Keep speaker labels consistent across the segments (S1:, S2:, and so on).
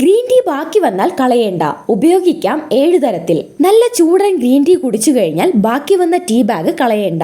S1: Green tea ബാക്കി വന്നാൽ കളയേണ്ട. ഉപയോഗിക്കാം ഏഴ് തരത്തിൽ. നല്ല ചൂടൻ ഗ്രീൻ ടീ കുടിച്ചു കഴിഞ്ഞാൽ ബാക്കി വന്ന ടീ ബാഗ് കളയേണ്ട.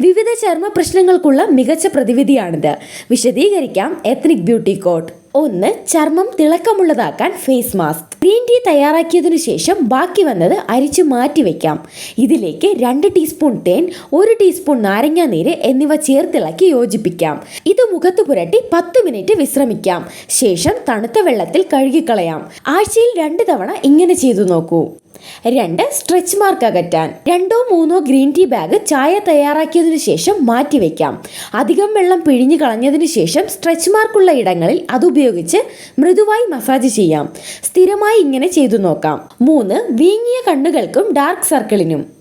S1: വിവിധ ചർമ്മ പ്രശ്നങ്ങൾക്കുള്ള മികച്ച പ്രതിവിധിയാണിത്. വിശദീകരിക്കാം എത്നിക് ബ്യൂട്ടി കോട്ട് ഒന്ന് ചർമ്മം തിളക്കമുള്ളതാക്കാൻ ഫേസ് മാസ്ക് ഗ്രീൻ ടീ തയ്യാറാക്കിയതിനു ശേഷം ബാക്കി വന്നത് അരിച്ചു മാറ്റി വെക്കാം. ഇതിലേക്ക് രണ്ട് ടീസ്പൂൺ തേൻ ഒരു ടീസ്പൂൺ നാരങ്ങാ നീര് എന്നിവ ചേർത്തിളക്കി യോജിപ്പിക്കാം. ഇത് മുഖത്ത് പുരട്ടി പത്ത് മിനിറ്റ് വിശ്രമിക്കാം. ശേഷം തണുത്ത വെള്ളത്തിൽ കഴുകിക്കളയാം. ആഴ്ചയിൽ രണ്ട് തവണ ഇങ്ങനെ ചെയ്തു നോക്കൂ. രണ്ട് സ്ട്രെച്ച് മാർക്ക് അകറ്റാൻ രണ്ടോ മൂന്നോ ഗ്രീൻ ടീ ബാഗ് ചായ തയ്യാറാക്കിയതിനു ശേഷം മാറ്റിവെക്കാം അധികം വെള്ളം പിഴിഞ്ഞു കളഞ്ഞതിനു ശേഷം സ്ട്രെച്ച് മാർക്കുള്ള ഇടങ്ങളിൽ അതുപയോഗിച്ച് മൃദുവായി മസാജ് ചെയ്യാം. സ്ഥിരമായി ഇങ്ങനെ ചെയ്തു നോക്കാം. മൂന്ന് വീങ്ങിയ കണ്ണുകൾക്കും ഡാർക്ക് സർക്കിളിനും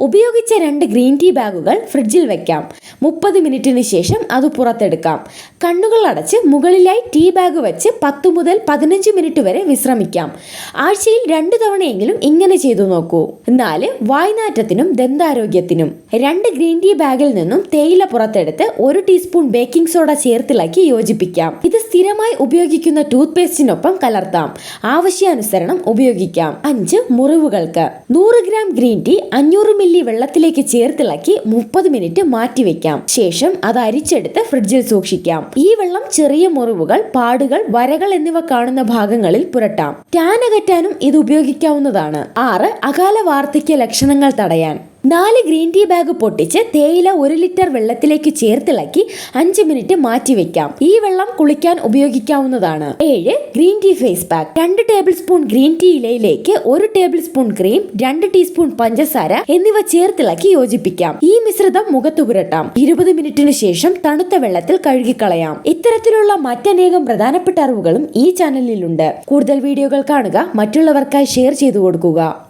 S1: ഉപയോഗിച്ച രണ്ട് ഗ്രീൻ ടീ ബാഗുകൾ ഫ്രിഡ്ജിൽ വെക്കാം. മുപ്പത് മിനിറ്റിന് ശേഷം അത് പുറത്തെടുക്കാം. കണ്ണുകൾ അടച്ച് മുകളിലായി ടീ ബാഗ് വെച്ച് പത്ത് മുതൽ പതിനഞ്ച് മിനിറ്റ് വരെ വിശ്രമിക്കാം. ആഴ്ചയിൽ രണ്ട് തവണയെങ്കിലും ഇങ്ങനെ ചെയ്തു നോക്കൂ. നാല് വായ്നാറ്റത്തിനും ദന്താരോഗ്യത്തിനും. രണ്ട് ഗ്രീൻ ടീ ബാഗിൽ നിന്നും തേയില പുറത്തെടുത്ത് ഒരു ടീസ്പൂൺ ബേക്കിംഗ് സോഡ ചേർത്തിളക്കി യോജിപ്പിക്കാം. ഇത് സ്ഥിരമായി ഉപയോഗിക്കുന്ന ടൂത്ത് പേസ്റ്റിനൊപ്പം കലർത്താം. ആവശ്യാനുസരണം ഉപയോഗിക്കാം. അഞ്ച് മുറിവുകൾക്ക്. നൂറ് ഗ്രാം ഗ്രീൻ ടീ അഞ്ഞൂറ് മില്ലി വെള്ളത്തിലേക്ക് ചേർത്തിളക്കി മുപ്പത് മിനിറ്റ് മാറ്റി വെക്കാം. ശേഷം അത് അരിച്ചെടുത്ത് ഫ്രിഡ്ജിൽ സൂക്ഷിക്കാം. ഈ വെള്ളം ചെറിയ മുറിവുകൾ പാടുകൾ വരകൾ എന്നിവ കാണുന്ന ഭാഗങ്ങളിൽ പുരട്ടാം. ടാൻ അകറ്റാനും ഇത് ഉപയോഗിക്കാവുന്നതാണ്. ആറ് അകാല വാർദ്ധക്യ ലക്ഷണങ്ങൾ തടയാൻ. നാല് ഗ്രീൻ ടീ ബാഗ് പൊട്ടിച്ച് തേയില ഒരു ലിറ്റർ വെള്ളത്തിലേക്ക് ചേർത്തിളക്കി അഞ്ച് മിനിറ്റ് മാറ്റി വെക്കാം. ഈ വെള്ളം കുളിക്കാൻ ഉപയോഗിക്കാവുന്നതാണ്. ഏഴ് ഗ്രീൻ ടീ ഫേസ് പാക്ക്. രണ്ട് ടേബിൾ സ്പൂൺ ഗ്രീൻ ടീ ഇലയിലേക്ക് ഒരു ടേബിൾ സ്പൂൺ ക്രീം രണ്ട് ടീസ്പൂൺ പഞ്ചസാര എന്നിവ ചേർത്തിളക്കി യോജിപ്പിക്കാം. ഈ മിശ്രിതം മുഖത്ത് പുരട്ടാം ഇരുപത് മിനിറ്റിന് ശേഷം തണുത്ത വെള്ളത്തിൽ കഴുകിക്കളയാം. ഇത്തരത്തിലുള്ള മറ്റനേകം പ്രധാനപ്പെട്ട അറിവുകളും ഈ ചാനലിലുണ്ട്. കൂടുതൽ വീഡിയോകൾ കാണുക മറ്റുള്ളവർക്കായി ഷെയർ ചെയ്തു കൊടുക്കുക.